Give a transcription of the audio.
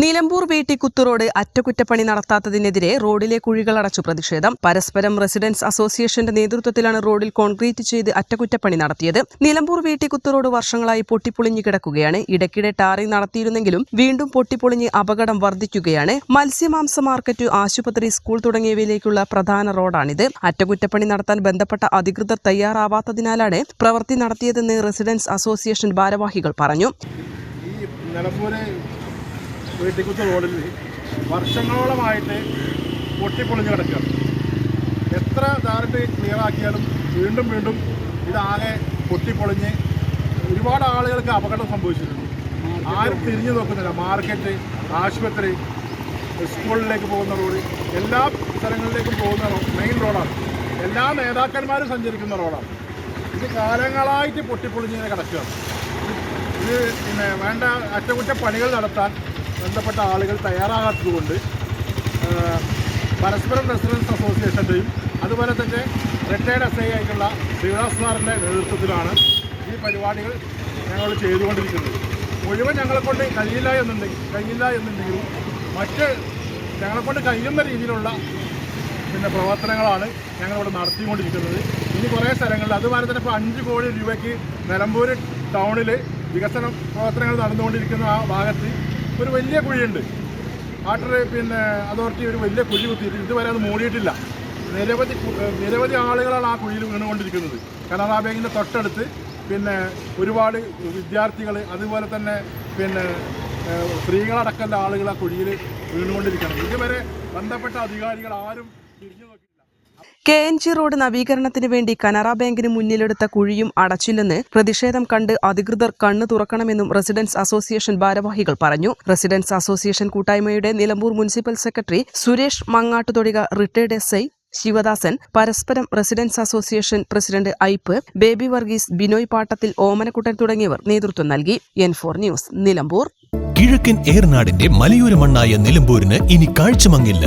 നിലമ്പൂർ വീട്ടി റോഡ് അറ്റകുറ്റപ്പണി നടത്താത്തതിനെതിരെ റോഡിലെ കുഴികൾ അടച്ചു പ്രതിഷേധം. പരസ്പരം റെസിഡൻസ് അസോസിയേഷന്റെ നേതൃത്വത്തിലാണ് റോഡിൽ കോൺക്രീറ്റ് ചെയ്ത് അറ്റകുറ്റപ്പണി നടത്തിയത്. നിലമ്പൂർ വീട്ടി റോഡ് വർഷങ്ങളായി പൊട്ടിപ്പൊളിഞ്ഞു കിടക്കുകയാണ്. ഇടയ്ക്കിടെ ടാറിംഗ് നടത്തിയിരുന്നെങ്കിലും വീണ്ടും പൊട്ടിപ്പൊളിഞ്ഞ് അപകടം വർദ്ധിക്കുകയാണ്. മത്സ്യമാംസ മാർക്കറ്റ് ആശുപത്രി സ്കൂൾ തുടങ്ങിയവയിലേക്കുള്ള പ്രധാന റോഡാണിത്. അറ്റകുറ്റപ്പണി നടത്താൻ ബന്ധപ്പെട്ട അധികൃതർ തയ്യാറാവാത്തതിനാലാണ് പ്രവൃത്തി നടത്തിയതെന്ന് റെസിഡൻസ് അസോസിയേഷൻ ഭാരവാഹികൾ പറഞ്ഞു. വീട്ടിക്കുത്ത് റോഡിൽ വർഷങ്ങളോളമായിട്ട് പൊട്ടിപ്പൊളിഞ്ഞ് കിടക്കുകയാണ്. എത്ര ധാരട്ട് ക്ലിയർ ആക്കിയാലും വീണ്ടും വീണ്ടും ഇതാകെ പൊട്ടിപ്പൊളിഞ്ഞ് ഒരുപാട് ആളുകൾക്ക് അപകടം സംഭവിച്ചിട്ടുണ്ട്. ആരും തിരിഞ്ഞു നോക്കുന്നില്ല. മാർക്കറ്റ് ആശുപത്രി സ്കൂളിലേക്ക് പോകുന്ന റോഡ് എല്ലാ സ്ഥലങ്ങളിലേക്കും പോകുന്ന മെയിൻ റോഡാണ്. എല്ലാ നേതാക്കന്മാരും സഞ്ചരിക്കുന്ന റോഡാണ്. ഇത് കാലങ്ങളായിട്ട് പൊട്ടിപ്പൊളിഞ്ഞ് കിടക്കുകയാണ്. ഇത് പിന്നെ വേണ്ട അറ്റകുറ്റപ്പണികൾ നടത്താൻ ബന്ധപ്പെട്ട ആളുകൾ തയ്യാറാകാത്തതുകൊണ്ട് പരസ്പരം റെസിഡൻസ് അസോസിയേഷന്റെയും അതുപോലെ തന്നെ റിട്ടയർഡ് എസ് ഐ ആയിട്ടുള്ള ശ്രീനിവാസ് സാറിന്റെ നേതൃത്വത്തിലാണ് ഈ പരിപാടികൾ ഞങ്ങൾ ചെയ്തുകൊണ്ടിരിക്കുന്നത്. മുഴുവൻ ഞങ്ങളെക്കൊണ്ട് കഴിയില്ല എന്നുണ്ടെങ്കിൽ കഴിയില്ല എന്നുണ്ടെങ്കിലും മറ്റ് ഞങ്ങളെക്കൊണ്ട് കഴിയുന്ന രീതിയിലുള്ള പിന്നെ പ്രവർത്തനങ്ങളാണ് ഞങ്ങളിവിടെ നടത്തിക്കൊണ്ടിരിക്കുന്നത്. ഇനി കുറേ സ്ഥലങ്ങളിൽ അതുപോലെ തന്നെ ഇപ്പോൾ അഞ്ച് കോടി രൂപയ്ക്ക് നിലമ്പൂർ ടൗണിൽ വികസന പ്രവർത്തനങ്ങൾ നടന്നുകൊണ്ടിരിക്കുന്ന ആ ഭാഗത്ത് ഒരു വലിയ കുഴിയുണ്ട്. വാട്ടർ പിന്നെ അതോറിറ്റി ഒരു വലിയ കുഴി കുത്തിയിട്ട് ഇതുവരെ അത് മൂടിയിട്ടില്ല. നിരവധി നിരവധി ആളുകളാണ് ആ കുഴിയിൽ വീണുകൊണ്ടിരിക്കുന്നത്. കനറ ബാങ്കിന്റെ തൊട്ടടുത്ത് പിന്നെ ഒരുപാട് വിദ്യാർത്ഥികൾ അതുപോലെ തന്നെ പിന്നെ സ്ത്രീകളടക്കം ആളുകൾ ആ കുഴിയിൽ വീണുകൊണ്ടിരിക്കണം ഇതുവരെ ബന്ധപ്പെട്ട അധികാരികൾ ആരും തിരിഞ്ഞു നോക്കിയില്ല കെ എൻ ജി റോഡ് നവീകരണത്തിന് വേണ്ടി കനറ ബാങ്കിന് മുന്നിലെടുത്ത കുഴിയും അടച്ചില്ലെന്ന് പ്രതിഷേധം കണ്ട് അധികൃതർ കണ്ണു തുറക്കണമെന്നും റെസിഡൻസ് അസോസിയേഷൻ ഭാരവാഹികൾ പറഞ്ഞു. റെസിഡൻസ് അസോസിയേഷൻ കൂട്ടായ്മയുടെ Nilambur municipal secretary Suresh Mangattuthodika retired S I Sivadasan പരസ്പരം residence association president Ipe Baby Varghese Binoy Pattathil Omanakuttan തുടങ്ങിയവർ നേതൃത്വം നൽകി. N four news Nilambur. കിഴക്കൻ ഏർനാടിന്റെ മലയോര മണ്ണായ നിലമ്പൂരിന് ഇനി കാഴ്ചമങ്ങില്ല.